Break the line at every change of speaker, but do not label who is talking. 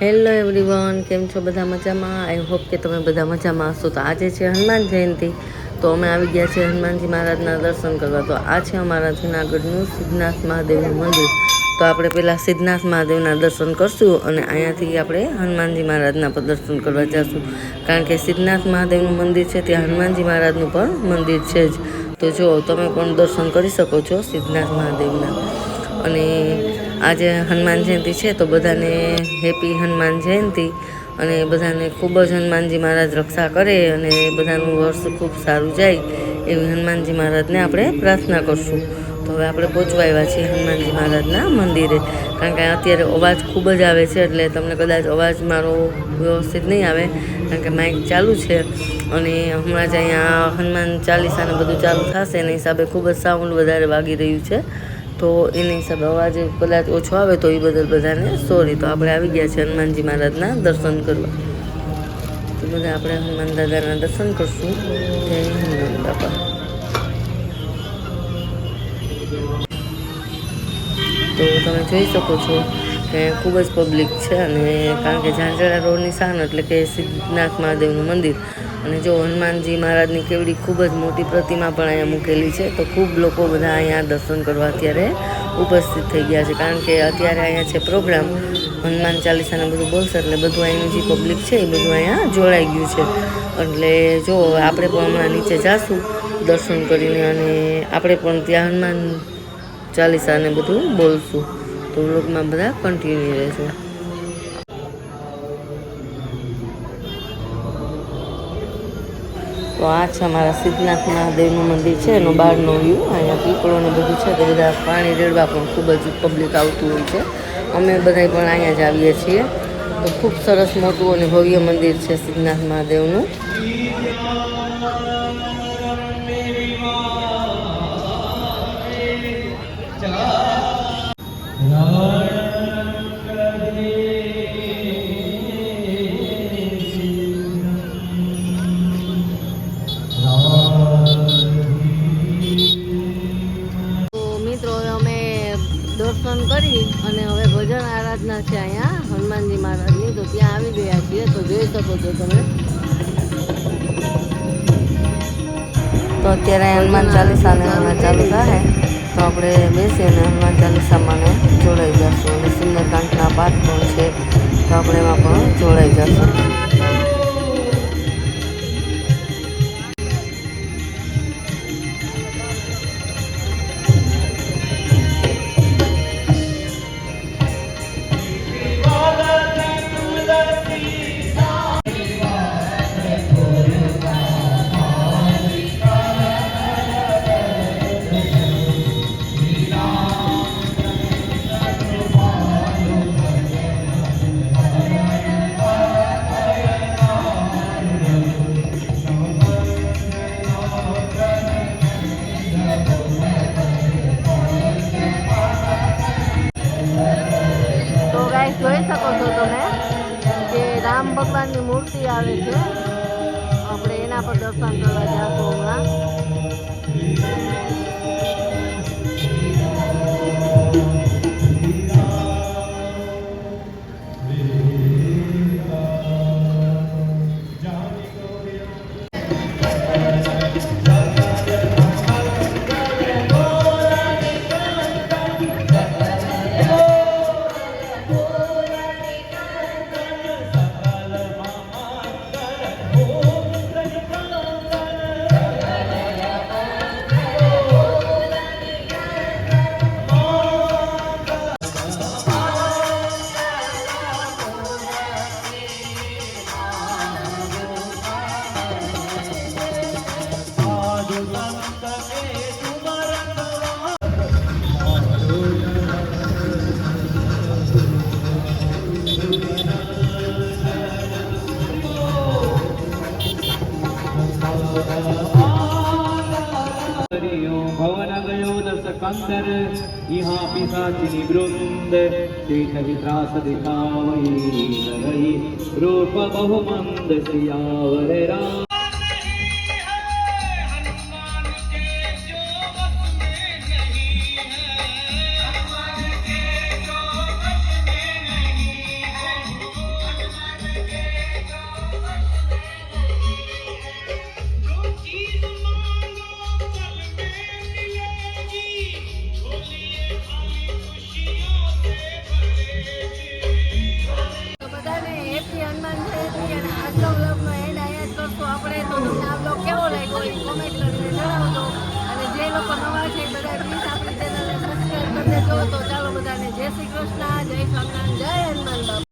Hello everyone કેમ છો? બધા મજામાં? આઈ હોપ કે તમે બધા મજામાં હશો. તો આજે છે હનુમાન જયંતિ. તો અમે આવી ગયા છે હનુમાનજી મહારાજના દર્શન કરવા. તો આ છે અમારા જુનાગઢનું સિદ્ધનાથ મહાદેવનું મંદિર. તો આપણે પહેલાં સિદ્ધનાથ મહાદેવના દર્શન કરશું અને અહીંયાથી આપણે હનુમાનજી મહારાજના પણ દર્શન કરવા જઈશું કારણ કે સિદ્ધનાથ મહાદેવનું મંદિર છે, ત્યાં હનુમાનજી મહારાજનું પણ મંદિર છે જ. તો જો તમે પણ દર્શન કરી શકો છો સિદ્ધનાથ મહાદેવના. અને આજે હનુમાન જયંતિ છે, તો બધાને હેપી હનુમાન જયંતિ. અને બધાને ખૂબ જ હનુમાનજી મહારાજ રક્ષા કરે અને બધાનું વર્ષ ખૂબ સારું જાય એવી હનુમાનજી મહારાજને આપણે પ્રાર્થના કરશું. તો હવે આપણે પહોંચવા આવ્યા છીએ હનુમાનજી મહારાજના મંદિરે. કારણ કે અત્યારે અવાજ ખૂબ જ આવે છે, એટલે તમને કદાચ અવાજ મારો વ્યવસ્થિત નહીં આવે. કારણ કે માઇક ચાલુ છે અને હમણાં જ અહીંયા હનુમાન ચાલીસાને બધું ચાલુ થશે, એના હિસાબે ખૂબ જ સાઉન્ડ વધારે વાગી રહ્યું છે. તો એની હિસાબે અવાજ કદાચ ઓછો આવે તો એ બદલ બધાને સોરી તો આપણે આવી ગયા છે હનુમાનજી મહારાજના દર્શન કરવા. તો બધા આપણે હનુમાન દાદાના દર્શન કરશું. જય હનુમાન બાપા. તો તમે જોઈ શકો છો કે ખૂબ જ પબ્લિક છે અને કારણ કે ઝાંઝરા રોડની શાન એટલે કે સિદ્ધનાથ મહાદેવનું મંદિર. અને જો હનુમાનજી મહારાજની કેવડી ખૂબ જ મોટી પ્રતિમા પણ અહીંયા મૂકેલી છે, તો ખૂબ લોકો બધા અહીંયા દર્શન કરવા અત્યારે ઉપસ્થિત થઈ ગયા છે. કારણ કે અત્યારે અહીંયા છે પ્રોગ્રામ હનુમાન ચાલીસાને બધું બોલશે એટલે બધું અહીંનું જે પબ્લિક છે એ બધું અહીંયા જોડાઈ ગયું છે. એટલે જો આપણે પણ હમણાં નીચે જાશું દર્શન કરીને અને આપણે પણ ત્યાં હનુમાન ચાલીસાને બધું બોલશું. તો વ્લોગમાં બધા કન્ટિન્યુ રહેશે તો આ છે અમારા સિદ્ધનાથ મહાદેવનું મંદિર છે, એનો બહારનો વ્યૂ અહીંયા પીપળો ને બધું છે, તો બધા પાણી રેડવા પણ ખૂબ જ પબ્લિક આવતું હોય છે. અમે બધા પણ અહીંયા જ આવીએ છીએ. તો ખૂબ સરસ મોટું અને ભવ્ય મંદિર છે સિદ્ધનાથ મહાદેવનું. દર્શન કરી અને હવે ભજન આરાધના છે અહીંયા, હનુમાનજી મહારાજની. તો ત્યાં આવી ગયા છીએ, તો જોઈ શકો છો તમે. તો અત્યારે હનુમાન ચાલીસાને હમણાં ચાલુ થાય. તો આપણે બેસીને હનુમાન ચાલીસામાં જોડાઈ જશું. અને સુંદરકાંડના પાઠ પણ છે. તો આપણે એમાં પણ જોડાઈ ગાઈસ, જોઈ શકો છો તમે કે રામ ભગવાનની મૂર્તિ આવે છે. આપણે એના પર દર્શન કરવા જાશું હમણાં.
हा पितानि वृन्द शेष्ठासदिता वै रूप रा કૃષ્ણ જય સ્વામિનારાયણ જય હનુમાન